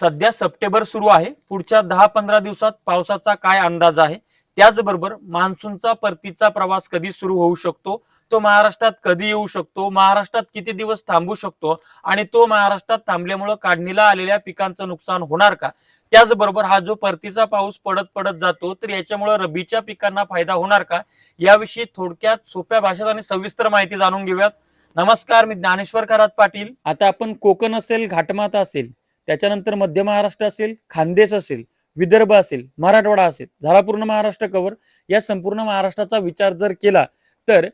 सध्या सप्टेंबर सुरू आहे. पुढच्या दहा पंधरा दिवसात पावसाचा काय अंदाज आहे? त्याचबरोबर मान्सूनचा परतीचा प्रवास कधी सुरू होऊ शकतो? तो महाराष्ट्रात कधी येऊ शकतो? महाराष्ट्रात किती दिवस थांबू शकतो? आणि तो महाराष्ट्रात थांबल्यामुळे काढणीला आलेल्या पिकांचं नुकसान होणार का? त्याचबरोबर हा जो परतीचा पाऊस पडत पडत जातो तर याच्यामुळे रबीच्या पिकांना फायदा होणार का? याविषयी थोडक्यात सोप्या भाषेत आणि सविस्तर माहिती जाणून घेऊयात. नमस्कार मी ज्ञानेश्वर करात पाटील. आता आपण कोकण असेल घाटमाता असेल त्याच्यानंतर मध्य महाराष्ट्र असेल खानदेश असेल विदर्भ असेल मराठवाडा असेल झाला पूर्ण महाराष्ट्र कव्हर या संपूर्ण महाराष्ट्राचा विचार जर केला तर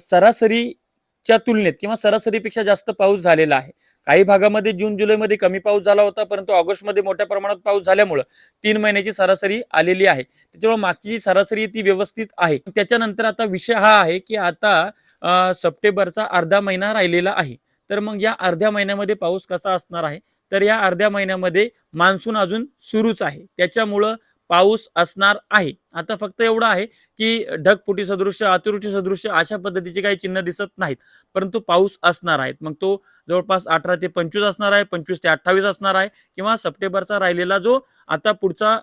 सरासरीच्या तुलनेत किंवा सरासरीपेक्षा जास्त पाऊस झालेला आहे. काही भागामध्ये जून जुलैमध्ये कमी पाऊस झाला होता परंतु ऑगस्टमध्ये मोठ्या प्रमाणात पाऊस झाल्यामुळं तीन महिन्याची सरासरी आलेली आहे. त्याच्यामुळे मागची जी सरासरी ती व्यवस्थित आहे. त्याच्यानंतर आता विषय हा आहे की आता सप्टेंबरचा अर्धा महिना राहिलेला आहे. तर मग या अर्ध्या महिन्यामध्ये पाऊस कसा असणार आहे? तर या अर्ध्या महिन्यामध्ये मान्सून अजून सुरूच आहे. त्याच्यामुळं पाऊस असणार आहे. आता फक्त एवढं आहे की ढगफुटी सदृश्य अतिवृष्टी सदृश्य अशा पद्धतीचे काही चिन्ह दिसत नाहीत. परंतु पाऊस असणार आहेत. मग तो जवळपास अठरा ते पंचवीस असणार आहे पंचवीस ते अठ्ठावीस असणार आहे किंवा सप्टेंबरचा राहिलेला जो आता पुढचा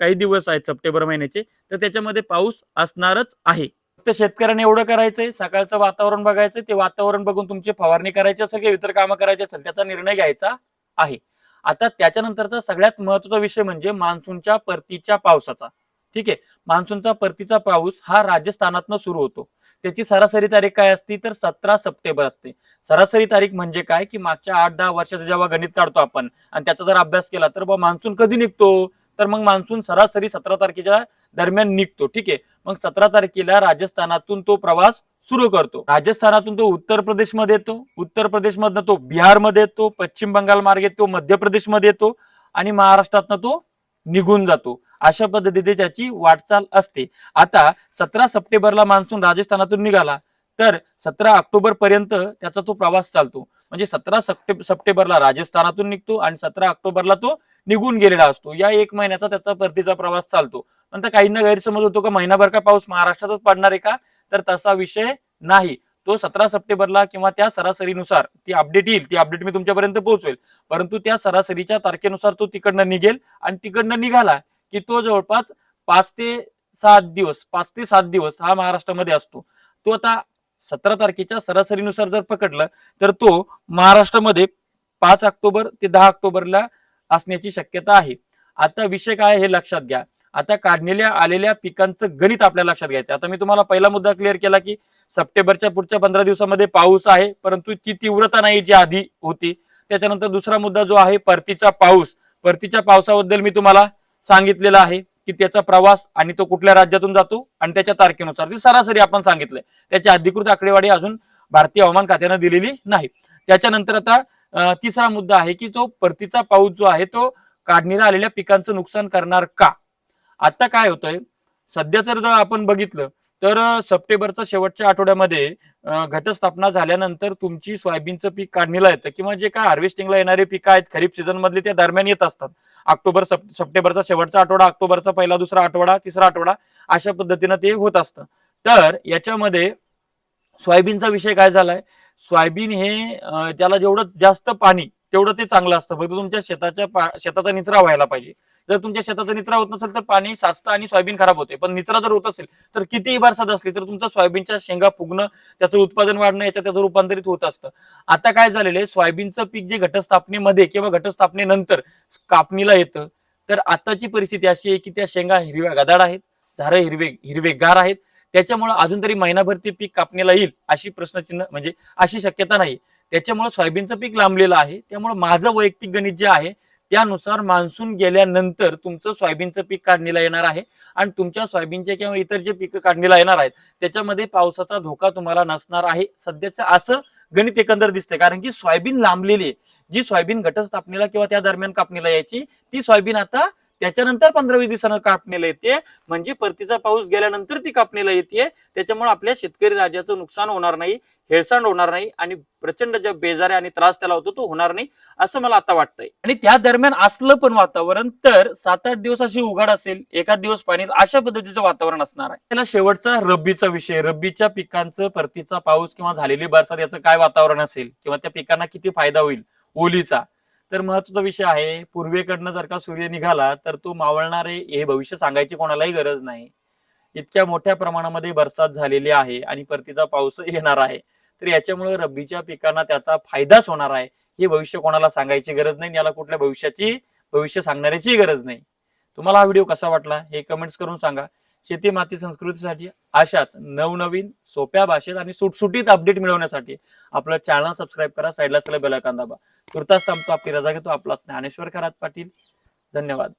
काही दिवस आहेत सप्टेंबर महिन्याचे तर त्याच्यामध्ये पाऊस असणारच आहे. फक्त शेतकऱ्यांनी एवढं करायचंय सकाळचं वातावरण बघायचं ते वातावरण बघून तुमची फवारणी करायची असेल किंवा इतर कामं करायची असेल त्याचा निर्णय घ्यायचा. आहे. आता त्याच्यानंतरचा सगळ्यात महत्त्वाचा विषय म्हणजे मान्सूनच्या परतीच्या पावसाचा. ठीक आहे? मान्सूनचा परतीचा पाऊस हा राजस्थानातनं सुरू होतो. त्याची सरासरी तारीख काय असती? तर सतरा सप्टेंबर असते. सरासरी तारीख म्हणजे काय? की मागच्या आठ दहा वर्षाचं जेव्हा गणित काढतो आपण आणि त्याचा जर अभ्यास केला तर बा मान्सून कधी निघतो? तर मग मान्सून सरासरी सतरा तारखेच्या दरम्यान निघतो. ठीक आहे? मग सतरा तारखेला राजस्थानातून तो प्रवास सुरू करतो. राजस्थानातून तो उत्तर प्रदेशमध्ये येतो. उत्तर प्रदेशमधनं तो बिहारमध्ये येतो. पश्चिम बंगाल मार्गे तो मध्य प्रदेशमध्ये येतो. आणि महाराष्ट्रातनं तो निघून जातो. अशा पद्धतीने त्याची वाटचाल असते. आता सतरा सप्टेंबरला मान्सून राजस्थानातून निघाला. तर सतरा ऑक्टोबर पर्यंत त्याचा तो प्रवास चालतो. म्हणजे सतरा सप्टे सप्टेंबरला राजस्थानातून निघतो आणि सतरा ऑक्टोबरला तो निघून गेलेला असतो. या एक महिन्याचा त्याचा परतीचा प्रवास चालतो. नंतर काहींना गैरसमज होतो का? महिनाभर का पाऊस महाराष्ट्रातच पडणार आहे का? तर तसा विषय नाही. तो सतरा सप्टेंबरला किंवा त्या सरासरीनुसार ती अपडेट येईल. ती अपडेट मी तुमच्यापर्यंत पोहोचवेल. परंतु त्या सरासरीच्या तारखेनुसार तो तिकडनं निघेल आणि तिकडनं निघाला की तो जवळपास पाच ते सात दिवस पाच ते सात दिवस हा महाराष्ट्रामध्ये असतो. तो आता सतरा तारखेच्या सरासरीनुसार जर पकडलं तर तो महाराष्ट्रामध्ये पाच ऑक्टोबर ते दहा ऑक्टोबरला असण्याची शक्यता आहे. आता विषय काय आहे हे लक्षात घ्या. आता काढलेल्या आलेल्या पिकांचं गणित आपल्या लक्षात घ्यायचं. आता मी तुम्हाला पहिला मुद्दा क्लिअर केला की सप्टेंबरच्या पुढच्या पंधरा दिवसामध्ये पाऊस आहे परंतु ती तीव्रता नाही जी आधी होती. त्याच्यानंतर दुसरा मुद्दा जो आहे परतीचा पाऊस. परतीच्या पावसाबद्दल मी तुम्हाला सांगितलेला आहे की त्याचा प्रवास आणि तो कुठल्या राज्यातून जातो आणि त्याच्या तारखेनुसार. ती सरासरी आपण सांगितलंय त्याची अधिकृत आकडेवारी अजून भारतीय हवामान खात्यानं दिलेली नाही. त्याच्यानंतर आता तिसरा मुद्दा आहे की तो परतीचा पाऊस जो आहे तो काढणीला आलेल्या पिकांचं नुकसान करणार का? आता काय होतंय? सध्या जर आपण बघितलं तर अं, सप्टेंबरच्या शेवटच्या आठवड्यामध्ये घटस्थापना झाल्यानंतर तुमची सोयाबीनचं पीक काढणीला येतं किंवा जे काय हार्वेस्टिंगला येणारे पिकं आहेत खरीप सीझन मधले त्या दरम्यान येत असतात. ऑक्टोबर सप- सप्टेंबरचा शेवटचा आठवडा ऑक्टोबरचा पहिला दुसरा आठवडा तिसरा आठवडा अशा पद्धतीनं ते होत असतं. तर याच्यामध्ये सोयाबीनचा विषय काय झालाय? सोयाबीन हे त्याला जेवढं जास्त पाणी तेवढं ते चांगलं असतं. फक्त तुमच्या शेताच्या शेताचा निचरा व्हायला पाहिजे. जर तुमच्या शेताचा निचरा होत नसेल तर पाणी साचतं आणि सोयाबीन खराब होते. पण निचरा जर होत असेल तर कितीही बरसात असली तर तुमचं सोयाबीनच्या शेंगा फुगणं त्याचं उत्पादन वाढणं याच्यात त्याचं रूपांतरित होत असतं. आता काय झालेलं आहे? सोयाबीनचं पीक जे घटस्थापनेमध्ये किंवा घटस्थापनेनंतर कापणीला येतं तर आताची परिस्थिती अशी आहे की त्या शेंगा हिरव्या गदाड आहेत झारं हिरवे हिरवेगार आहेत. त्याच्यामुळे अजून तरी महिनाभर ते पीक कापणीला येईल अशी प्रश्नचिन्ह म्हणजे अशी शक्यता नाही. त्याच्यामुळे सोयाबीनचं पीक लांबलेलं आहे. त्यामुळे माझं वैयक्तिक गणित जे आहे त्यानुसार मान्सून गेल्यानंतर तुमचं सोयाबीनचं पीक काढणीला येणार आहे आणि तुमच्या सोयाबीनचे किंवा इतर जे पिकं काढणीला येणार आहेत त्याच्यामध्ये पावसाचा धोका तुम्हाला नसणार आहे. सध्याचं असं गणित एकंदर दिसतंय. कारण की सोयाबीन लांबलेली आहे. जी सोयाबीन घटस्थापनेला किंवा त्या दरम्यान कापणीला यायची ती सोयाबीन आता त्याच्यानंतर पंधरा वीस दिवसानं कापणीला येते. म्हणजे परतीचा पाऊस गेल्यानंतर ती कापणीला येते. त्याच्यामुळे आपल्या शेतकरी राज्याचं नुकसान होणार नाही हेळसांड होणार नाही आणि प्रचंड ज्या बेजाऱ्या आणि त्रास त्याला होतो तो होणार नाही असं मला आता वाटतंय. आणि त्या दरम्यान असलं पण वातावरण तर सात आठ दिवस अशी उघाड असेल एखाद दिवस पाणी अशा पद्धतीचं वातावरण असणार आहे. त्याला शेवटचा रब्बीचा विषय रब्बीच्या पिकांचं परतीचा पाऊस किंवा झालेली बरसात याचं काय वातावरण असेल किंवा त्या पिकांना किती फायदा होईल? ओलीचा. तर महत्त्वाचा विषय आहे पूर्वेकडनं जर का सूर्य निघाला तर तो मावळणार आहे हे भविष्य सांगायची कोणालाही गरज नाही. इतक्या मोठ्या प्रमाणामध्ये बरसात झालेली आहे आणि परतीचा पाऊस येणार आहे. तर याच्यामुळे रब्बीच्या पिकांना त्याचा फायदाच होणार आहे हे भविष्य कोणाला सांगायची गरज नाही याला कुठल्या भविष्याची भविष्य सांगणाऱ्याची गरज नाही. तुम्हाला हा व्हिडिओ कसा वाटला हे कमेंट्स करून सांगा. शेती माती संस्कृतीसाठी अशाच नवनवीन सोप्या भाषेत आणि सुटसुटीत अपडेट मिळवण्यासाठी आपलं चॅनल सबस्क्राईब करा. साईडला असलेला बेल आयकॉन दाबा. तुर्तास थांबतो. आपली रजा घेतो. आपला ज्ञानेश्वर खरात पाटील. धन्यवाद.